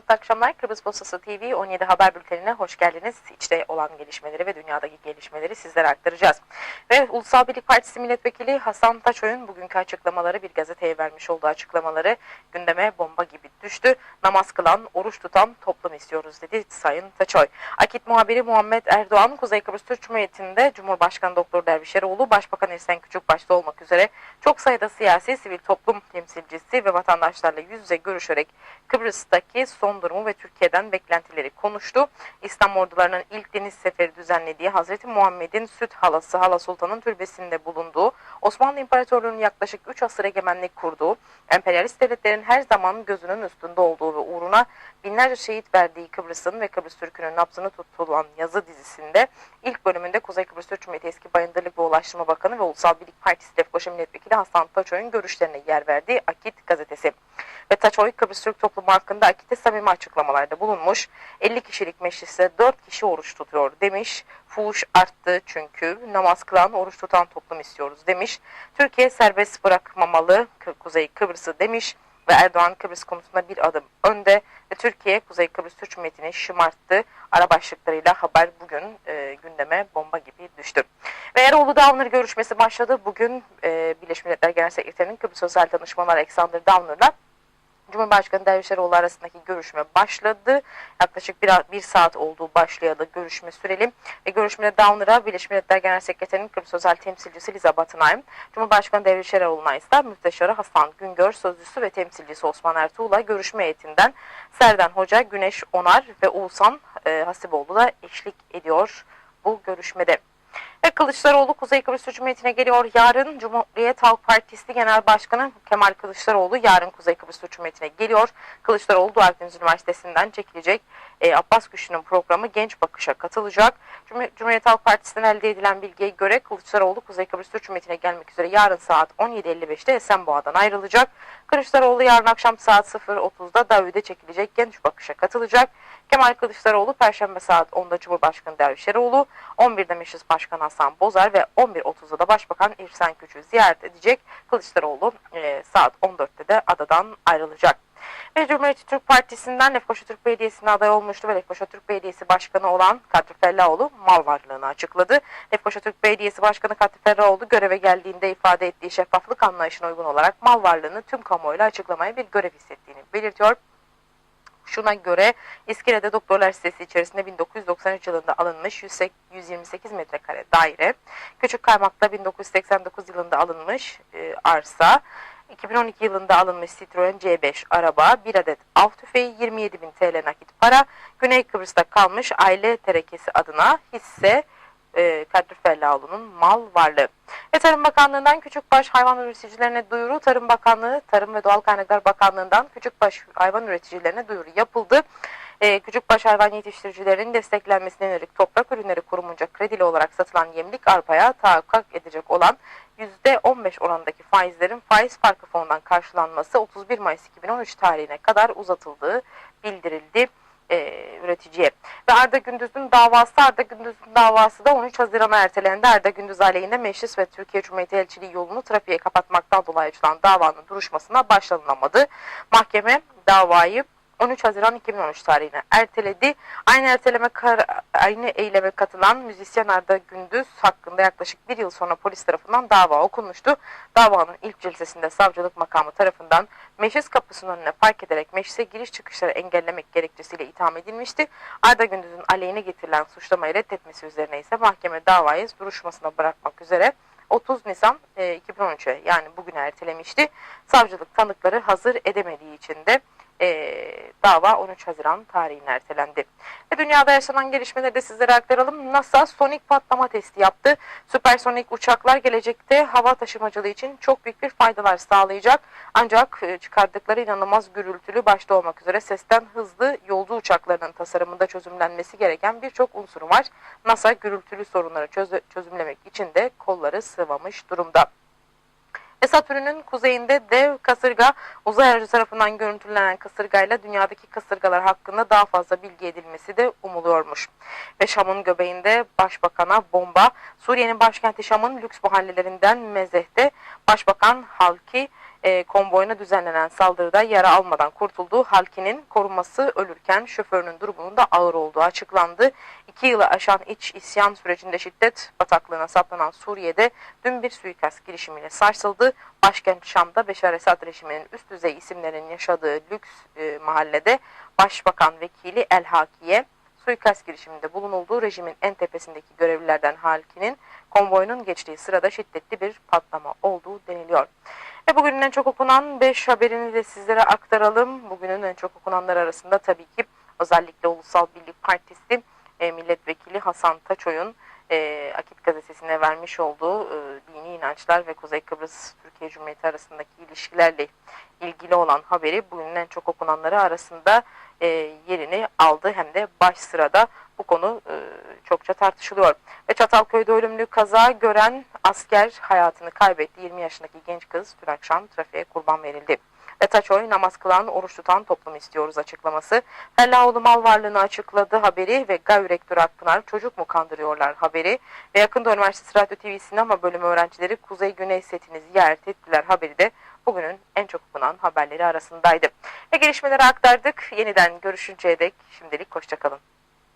Mutlu akşamlar. Kıbrıs Postası TV 17 Haber Bülteni'ne hoş geldiniz. İçte olan gelişmeleri ve dünyadaki gelişmeleri sizlere aktaracağız. Ve Ulusal Birlik Partisi Milletvekili Hasan Taçoy'un bugünkü açıklamaları bir gazeteye vermiş olduğu açıklamaları gündeme bomba gibi düştü. Namaz kılan, oruç tutan toplum istiyoruz dedi Sayın Taçoy. Akit muhabiri Muhammed Erdoğan, Kuzey Kıbrıs Türk Cumhuriyeti'nde Cumhurbaşkanı Doktor Dervişeroğlu, Başbakan İhsan Küçük başta olmak üzere çok sayıda siyasi, sivil toplum temsilcisi ve vatandaşlarla yüz yüze görüşerek Kıbrıs'taki son durumu ve Türkiye'den beklentileri konuştu. İslam ordularının ilk deniz seferi düzenlediği Hazreti Muhammed'in süt halası Hala Sultan'ın türbesinde bulunduğu, Osmanlı İmparatorluğu'nun yaklaşık 3 asır egemenlik kurduğu, emperyalist devletlerin her zaman gözünün üstünde olduğu ve uğruna binlerce şehit verdiği Kıbrıs'ın ve Kıbrıs Türk'ünün nabzını tutulan yazı dizisinde ilk bölümünde Kuzey Kıbrıs Türk Cumhuriyeti eski Bayındırlık ve Ulaştırma Bakanı ve Ulusal Birlik Partisi Lefkoşa Milletvekili Hasan Taçoy'un görüşlerine yer verdiği Akit gazetesi. Ve Taçoy Kıbrıs Türk toplumu hakkında Akit'e samimi açıklamalarda bulunmuş. 50 kişilik mecliste 4 kişi oruç tutuyor demiş. Fuhuş arttı çünkü namaz kılan, oruç tutan toplum istiyoruz demiş. Türkiye serbest bırakmamalı Kuzey Kıbrıs'ı demiş ve Erdoğan Kıbrıs konusunda bir adım önde ve Türkiye Kuzey Kıbrıs Türk Cumhuriyeti'ni şımarttı. Ara başlıklarıyla haber bugün e, gündeme bomba gibi düştü. Ve Eroğlu Downer görüşmesi başladı. Bugün e, Birleşmiş Milletler Genel Sekreterinin Kıbrıs Özel Danışmanı Alexander Downer'la Cumhurbaşkanı Dervişeroğlu arasındaki görüşme başladı. Yaklaşık bir, bir saat olduğu başlayalı görüşme süreli. Ve görüşmede Downer'a Birleşmiş Milletler Genel Sekreterinin Kıbrıs Özel Temsilcisi Liza Batınayım, Cumhurbaşkanı Dervişeroğlu'na ise Müsteşarı Hasan Güngör, Sözcüsü ve Temsilcisi Osman Ertuğ'la görüşme heyetinden Serdan Hoca, Güneş Onar ve Oğuzhan e, Hasiboğlu da eşlik ediyor bu görüşmede. Ve Kılıçdaroğlu Kuzey Kıbrıs Cumhuriyeti'ne geliyor. Yarın Cumhuriyet Halk Partisi Genel Başkanı Kemal Kılıçdaroğlu yarın Kuzey Kıbrıs Cumhuriyeti'ne geliyor. Kılıçdaroğlu Doğu Üniversitesi'nden çekilecek e, Abbas Güçlü'nün programı Genç Bakış'a katılacak. Cum- Cumhuriyet Halk Partisi'nden elde edilen bilgiye göre Kılıçdaroğlu Kuzey Kıbrıs Cumhuriyeti'ne gelmek üzere yarın saat 17.55'te Esenboğa'dan ayrılacak. Kılıçdaroğlu yarın akşam saat 0.30'da Davide çekilecek Genç Bakış'a katılacak. Kemal Kılıçdaroğlu Perşembe saat 10'da Cumhurbaşkanı Dervişeroğlu, 11'de Meclis Başkanı Hasan Bozar ve 11.30'da da Başbakan İhsan Küçük'ü ziyaret edecek. Kılıçdaroğlu e, saat 14'te de adadan ayrılacak. Ve Cumhuriyetçi Türk Partisi'nden Lefkoşa Türk Belediyesi'ne aday olmuştu ve Lefkoşa Türk Belediyesi Başkanı olan Kadri Fellaoğlu mal varlığını açıkladı. Lefkoşa Türk Belediyesi Başkanı Kadri Fellaoğlu göreve geldiğinde ifade ettiği şeffaflık anlayışına uygun olarak mal varlığını tüm kamuoyuyla açıklamaya bir görev hissettiğini belirtiyor. Şuna göre İskele'de doktorlar sitesi içerisinde 1993 yılında alınmış 128 metrekare daire, Küçük Kaymak'ta 1989 yılında alınmış e, arsa, 2012 yılında alınmış Citroen C5 araba, bir adet av tüfeği, 27 bin TL nakit para, Güney Kıbrıs'ta kalmış aile terekesi adına hisse e, Kadri Fellaoğlu'nun mal varlığı. Ve Tarım Bakanlığı'ndan küçükbaş hayvan üreticilerine duyuru, Tarım Bakanlığı, Tarım ve Doğal Kaynaklar Bakanlığı'ndan küçükbaş hayvan üreticilerine duyuru yapıldı. Ee, küçükbaş hayvan yetiştiricilerinin desteklenmesine yönelik Toprak Ürünleri Kurumunca kredili olarak satılan yemlik arpaya tahakkuk edecek olan %15 oranındaki faizlerin faiz farkı fonundan karşılanması 31 Mayıs 2013 tarihine kadar uzatıldığı bildirildi e, üreticiye. Ve Arda Gündüz'ün davası Arda Gündüz'ün davası da 13 Haziran'a ertelendi. Arda Gündüz aleyhinde meclis ve Türkiye Cumhuriyeti Elçiliği yolunu trafiğe kapatmaktan dolayı açılan davanın duruşmasına başlanılamadı. Mahkeme davayı 13 Haziran 2013 tarihine erteledi. Aynı erteleme kar- aynı eyleme katılan müzisyen Arda Gündüz hakkında yaklaşık bir yıl sonra polis tarafından dava okunmuştu. Davanın ilk celsesinde savcılık makamı tarafından meclis kapısının önüne park ederek meclise giriş çıkışları engellemek gerekçesiyle itham edilmişti. Arda Gündüz'ün aleyhine getirilen suçlamayı reddetmesi üzerine ise mahkeme davayı duruşmasına bırakmak üzere 30 Nisan e, 2013'e yani bugüne ertelemişti. Savcılık tanıkları hazır edemediği için de e, dava 13 Haziran tarihine ertelendi. Ve dünyada yaşanan gelişmeleri de sizlere aktaralım. NASA sonik patlama testi yaptı. Süpersonik uçaklar gelecekte hava taşımacılığı için çok büyük bir faydalar sağlayacak. Ancak e, çıkardıkları inanılmaz gürültülü başta olmak üzere sesten hızlı yolcu uçaklarının tasarımında çözümlenmesi gereken birçok unsuru var. NASA gürültülü sorunları çöz- çözümlemek için de kolları sıvamış durumda. Satürn'ün kuzeyinde dev kasırga uzay aracı tarafından görüntülenen kasırgayla dünyadaki kasırgalar hakkında daha fazla bilgi edilmesi de umuluyormuş. Ve Şam'ın göbeğinde başbakana bomba, Suriye'nin başkenti Şam'ın lüks mahallelerinden Mezeh'te Başbakan Halki e, konvoyuna düzenlenen saldırıda yara almadan kurtuldu. Halkinin korunması ölürken şoförünün durumunun da ağır olduğu açıklandı. İki yılı aşan iç isyan sürecinde şiddet bataklığına saplanan Suriye'de dün bir suikast girişimiyle sarsıldı. Başkent Şam'da Beşar Esad rejiminin üst düzey isimlerin yaşadığı lüks e, mahallede Başbakan Vekili El Hakiye suikast girişiminde bulunulduğu rejimin en tepesindeki görevlilerden Halki'nin konvoyunun geçtiği sırada şiddetli bir patlama olduğu deniliyor. Ve bugünün en çok okunan 5 haberini de sizlere aktaralım. Bugünün en çok okunanlar arasında tabii ki özellikle Ulusal Birlik Partisi e, Milletvekili Hasan Taçoy'un e, Akit gazetesine vermiş olduğu e, dini inançlar ve Kuzey Kıbrıs Türkiye Cumhuriyeti arasındaki ilişkilerle ilgili olan haberi bugünün en çok okunanları arasında e, yerini aldı hem de baş sırada bu konu e, çokça tartışılıyor. Ve Çatalköy'de ölümlü kaza gören asker hayatını kaybetti. 20 yaşındaki genç kız dün akşam trafiğe kurban verildi. Ve Taçoy namaz kılan, oruç tutan toplum istiyoruz açıklaması. Fellaoğlu mal varlığını açıkladı haberi ve GAV Rektörü Akpınar çocuk mu kandırıyorlar haberi. Ve yakında Üniversitesi Radyo TV Sinema Bölümü öğrencileri Kuzey Güney setini ziyaret ettiler haberi de bugünün en çok okunan haberleri arasındaydı. Ve gelişmeleri aktardık. Yeniden görüşünceye dek şimdilik hoşçakalın.